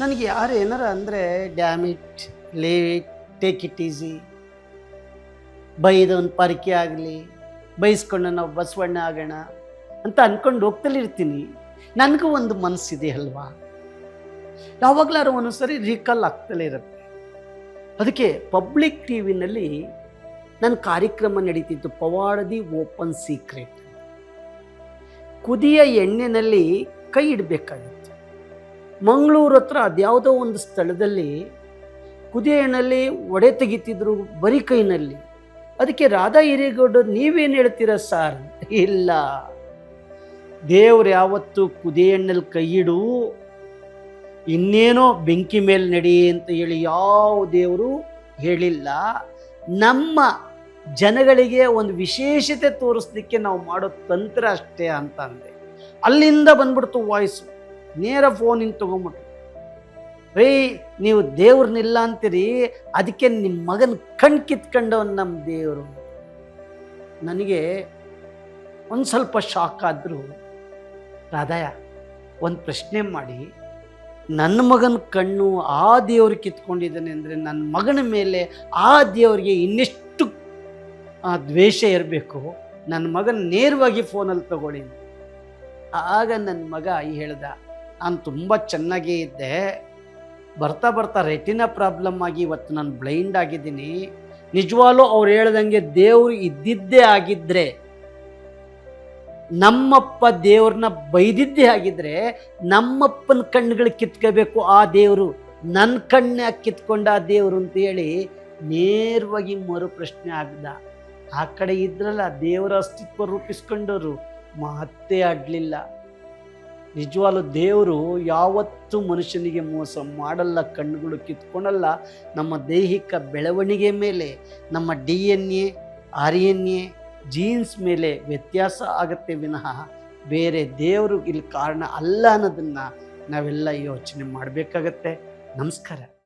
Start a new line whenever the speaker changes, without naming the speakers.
ನನಗೆ ಯಾರು ಏನಾರ ಅಂದರೆ damn it leave it take it easy ಬೈದವನ್ ಪರಿಕೆ ಆಗಲಿ, ಬೈಸ್ಕೊಂಡು ನಾವು ಬಸವಣ್ಣ ಆಗೋಣ ಅಂತ ಅಂದ್ಕೊಂಡು ಹೋಗ್ತಲೇ ಇರ್ತೀನಿ. ನನಗೂ ಒಂದು ಮನಸ್ಸಿದೆ ಅಲ್ವಾ? ಯಾವಾಗಲಾರು ಒಂದೊಂದ್ಸರಿ ರೀಕಾಲ್ ಆಗ್ತಲೇ ಇರುತ್ತೆ. ಅದಕ್ಕೆ ಪಬ್ಲಿಕ್ ಟಿ ವಿನಲ್ಲಿ ನನ್ನ ಕಾರ್ಯಕ್ರಮ ನಡೀತಿತ್ತು, ಪವಾಡದಿ ಓಪನ್ ಸೀಕ್ರೆಟ್ ಕುದಿಯ ಎಣ್ಣೆನಲ್ಲಿ ಕೈ ಇಡಬೇಕಾಗಿತ್ತು. ಮಂಗಳೂರು ಹತ್ರ ಅದ್ಯಾವುದೋ ಒಂದು ಸ್ಥಳದಲ್ಲಿ ಕುದಿಯಣ್ಣಲ್ಲಿ ಒಡೆ ತೆಗಿತಿದ್ರು, ಬರೀ ಕೈನಲ್ಲಿ. ಅದಕ್ಕೆ ರಾಧಾ ಹಿರೇಗೌಡರು ನೀವೇನು ಹೇಳ್ತೀರ ಸಾರ್? ಇಲ್ಲ. ದೇವ್ರು ಯಾವತ್ತು ಕುದಿಯಣ್ಣಲ್ಲಿ ಕೈಯಿಡು ಕೈ ಇಡು ಇನ್ನೇನೋ ಬೆಂಕಿ ಮೇಲೆ ನಡಿ ಅಂತ ಹೇಳಿ ಯಾವ ದೇವರು ಹೇಳಿಲ್ಲ. ನಮ್ಮ ಜನಗಳಿಗೆ ಒಂದು ವಿಶೇಷತೆ ತೋರಿಸ್ಲಿಕ್ಕೆ ನಾವು ಮಾಡೋ ತಂತ್ರ ಅಷ್ಟೇ ಅಂತ ಅಂದೆ ಅಲ್ಲಿಂದ ಬಂದ್ಬಿಡ್ತು ವಾಯ್ಸು. ನೇರ ಫೋನಿಂದ ತೊಗೊಂಬಿಟ್ರು ರೀ ನೀವು ದೇವ್ರನ್ನಿಲ್ಲ ಅಂತೀರಿ, ಅದಕ್ಕೆ ನಿಮ್ಮ ಮಗನ ಕಣ್ ಕಿತ್ಕೊಂಡವ್ ನಮ್ಮ ದೇವರು. ನನಗೆ ಒಂದು ಸ್ವಲ್ಪ ಶಾಕ್ ಆದರೂ ರಾಧಾಯ ಒಂದು ಪ್ರಶ್ನೆ ಮಾಡಿ. ನನ್ನ ಮಗನ ಕಣ್ಣು ಆ ದೇವ್ರಿಗೆ ಕಿತ್ಕೊಂಡಿದ್ದಾನೆ ಅಂದರೆ ನನ್ನ ಮಗನ ಮೇಲೆ ಆ ದೇವರಿಗೆ ಇನ್ನೆಷ್ಟು ದ್ವೇಷ ಇರಬೇಕು? ನನ್ನ ಮಗನ ನೇರವಾಗಿ ಫೋನಲ್ಲಿ ತಗೊಳ್ಳಿ ಆಗ ನನ್ನ ಮಗ ಹೇಳ್ದ ನಾನು ತುಂಬ ಚೆನ್ನಾಗೇ ಇದ್ದೆ. ಬರ್ತಾ ಬರ್ತಾ ರೆಟಿನ ಪ್ರಾಬ್ಲಮ್ ಆಗಿ ಇವತ್ತು ನಾನು ಬ್ಲೈಂಡ್ ಆಗಿದ್ದೀನಿ. ನಿಜವಾಗ್ಲೂ ಅವ್ರು ಹೇಳ್ದಂಗೆ ದೇವರು ಇದ್ದಿದ್ದೇ ಆಗಿದ್ರೆ, ನಮ್ಮಪ್ಪ ದೇವ್ರನ್ನ ಬೈದಿದ್ದೇ ಆಗಿದ್ರೆ, ನಮ್ಮಪ್ಪನ ಕಣ್ಣುಗಳು ಕಿತ್ಕೋಬೇಕು ಆ ದೇವರು ನನ್ನ ಕಣ್ಣೆ ಕಿತ್ಕೊಂಡ ಆ ದೇವರು ಅಂತ ಹೇಳಿ ನೇರವಾಗಿ ಮರು ಪ್ರಶ್ನೆ ಆಗ್ದ. ಆ ಕಡೆ ಇದ್ರಲ್ಲ ದೇವರ ಅಸ್ತಿತ್ವ ರೂಪಿಸ್ಕೊಂಡವರು ಮಾತೇ ಆಡಲಿಲ್ಲ ನಿಜವಾಗ್ಲೂ ದೇವರು ಯಾವತ್ತೂ ಮನುಷ್ಯನಿಗೆ ಮೋಸ ಮಾಡಲ್ಲ, ಕಣ್ಣುಗಳು ಕಿತ್ಕೊಳಲ್ಲ ನಮ್ಮ ದೈಹಿಕ ಬೆಳವಣಿಗೆ ಮೇಲೆ, ನಮ್ಮ D N A R N A genes ಮೇಲೆ ವ್ಯತ್ಯಾಸ ಆಗತ್ತೆ ವಿನಃ ಬೇರೆ ದೇವರು ಇಲ್ಲಿ ಕಾರಣ ಅಲ್ಲ ಅನ್ನೋದನ್ನು ನಾವೆಲ್ಲ ಯೋಚನೆ ಮಾಡಬೇಕಾಗತ್ತೆ. ನಮಸ್ಕಾರ.